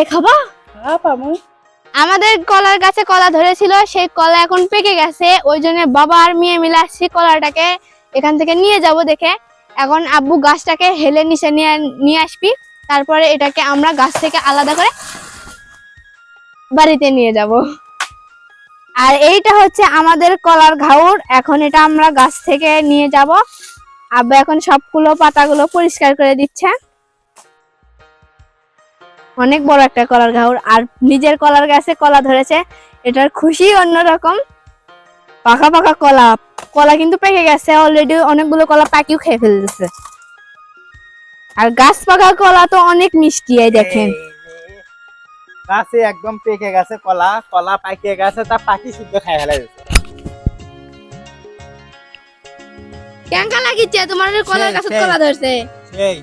কলাই খাবা? পামু আমাদের কলার গাছে কলা ধরেছিল সেই কলা এখন পেকে গেছে। ওই জন্য বাবা আর মেয়ে মিলে আসছি কলাটাকে এখান থেকে নিয়ে যাব দেখে। এখন আব্বু গাছটাকে হেলে নিচে নিয়ে নিয়ে আসবি। তারপরে এটাকে আমরা গাছ থেকে আলাদা করে বাড়িতে নিয়ে যাব। আর এইটা হচ্ছে আমাদের কলার ঘাউর। এখন এটা আমরা গাছ থেকে নিয়ে যাব। আব্বু এখন সবগুলো পাতাগুলো পরিষ্কার করে দিচ্ছে। অনেক বড় একটা কলার ঘাউর আর নিজের কলার গাছে কলা ধরেছে এটার খুশি অন্যরকম। পাকা পাকা কলা। কলা কিন্তু পেকে গেছে অলরেডি অনেকগুলো কলা পাকিও খেয়ে ফেলতেছে। আর গাছ পাকা কলা তো অনেক মিষ্টি এই দেখেন। গাছে একদম পেকে গেছে কলা কলা পাকিয়ে গেছে তা পাখি শুদ্ধ খাই ফেলে কেঙ্কা লাগিচ্ছে তোমার কলার গাছে কলা ধরছে। সেই।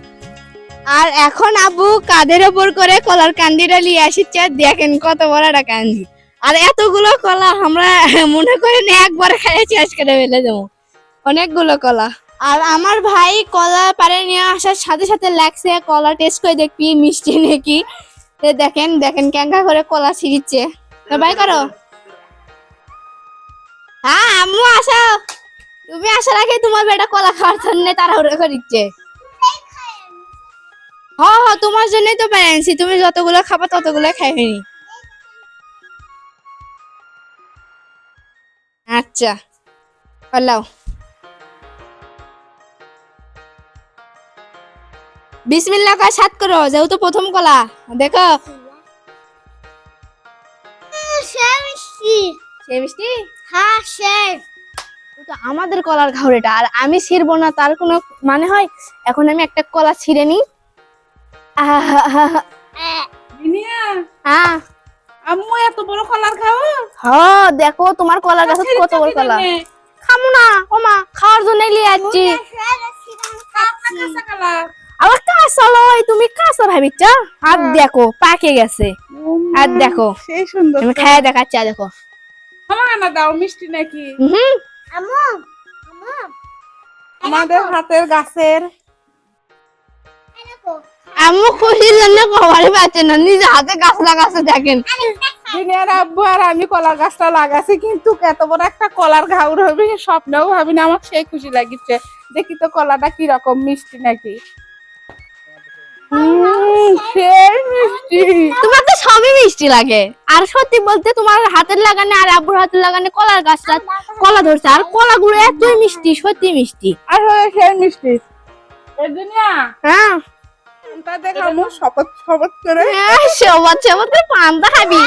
আর এখন আবু কাদের ওপর করে কলার কান্দিটা নিয়ে আসিচ্ছে। দেখেন কত বড় একটা কান্দি। আর এতগুলো কলা আমরা মনে করেন একবার শেষ করে ফেলে দেবো। অনেকগুলো কলা। আর আমার ভাই কলা পারে নিয়ে আসার সাথে সাথে লাগছে কলা টেস্ট করে দেখবি, মিষ্টি নাকি। দেখেন দেখেন ক্যাঙ্কা করে কলা ছিঁড়িচ্ছে। ভাই করো। হ্যাঁ আম্মু আসো। তুমি আসার আগে তোমার বেটা কলা খাওয়ার জন্য তারা তাড়াহুড়ো করিচ্ছে। হ হ তোমার জন্যই তো প্যারেন্টসি তুমি যতগুলো খাবা ততগুলো খাই ফেনি। আচ্ছা পাল্লাও বিসমিল্লাহ কয় সাত করো যেহেতু প্রথম কলা। দেখো। সে মিষ্টি। হ্যাঁ শেফ তো আমাদের কলার ঘাউরেটা। আর আমি ছিড়বো না তার কোনো মানে হয়? এখন আমি একটা কলা ছিঁড়ে নিই। হ্যাঁ আম্মু এত বড় কলার খাও। হ্যাঁ দেখো তোমার কলার গাছে কত বড় কলা খামু না ওমা খাওয়ার জন্য নিয়ে আসছি। আবার কাঁচা লয় তুমি কাঁচা ভাবিচ্ছ আর দেখো পাকে গেছে। আর দেখো সেই সুন্দর আমি খাইয়ে দেখাচ্ছি দেখো। আমার না দাও মিষ্টি নাকি? হুম আম্মু আম্মু। আমাদের হাতের গাছের আম্মু খুশির জন্য খবরই পাচ্ছে না নিজে হাতে গাছ লাগাচ্ছে দেখেন। দিনের আব্বু আর আমি কলার গাছটা লাগাছি কিন্তু এত বড় একটা কলার ঘাউর হবে স্বপ্নেও ভাবি না আমার সেই খুশি লাগিচ্ছে। দেখি তো কলাটা কি রকম মিষ্টি নাকি। উম, সেই মিষ্টি। তোমার তো সবই মিষ্টি লাগে। আর সত্যি বলতে তোমার হাতের লাগানে আর আব্বুর হাতের লাগানে কলার গাছটা কলা ধরছে আর কলা কলাগুলো এতই মিষ্টি সত্যি মিষ্টি। আর সেই মিষ্টি। হ্যাঁ। তা দেখামু শপথ শপথ করে। হ্যাঁ, শপথ করে পান্তা খাবি।